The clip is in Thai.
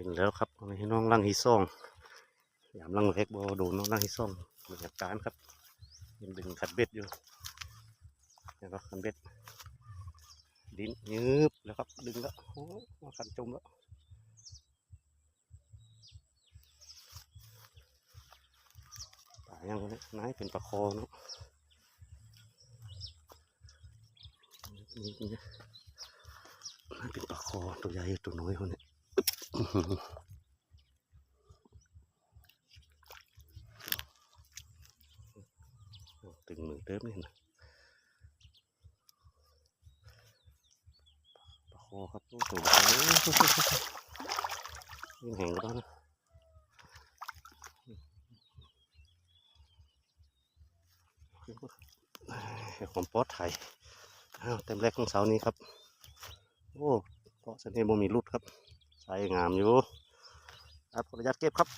เป็นแล้วครับเอาให้น้องลังฮีซ่องยามลังเล็กบอดูน้องลังฮีซ่องบรรยากาศครับยังดึงขัดเบ็ดอยู่แล้วก็ขัดเบ็ดดินยืบแล้วครับดึงแล้วโอ้ขันจมแล้วปลายังเนี่ยนายเป็นปลาคอเนาะนี่เป็นปลาคอตัวใหญ่ตัวน้อยคนเนี้อื้อหือ ตึงมือเติมนี่นะปลาคอครับตัวใหญ่ยิ่งแห้งก็ได้นะให้ความปอดภัยอ้าวเต็มแรกของเสานี้ครับ โอ้เพราะเส้นนี้บ่มีรุดครับ ใช้งามอยู่ครับขออนุญาตเก็บครับ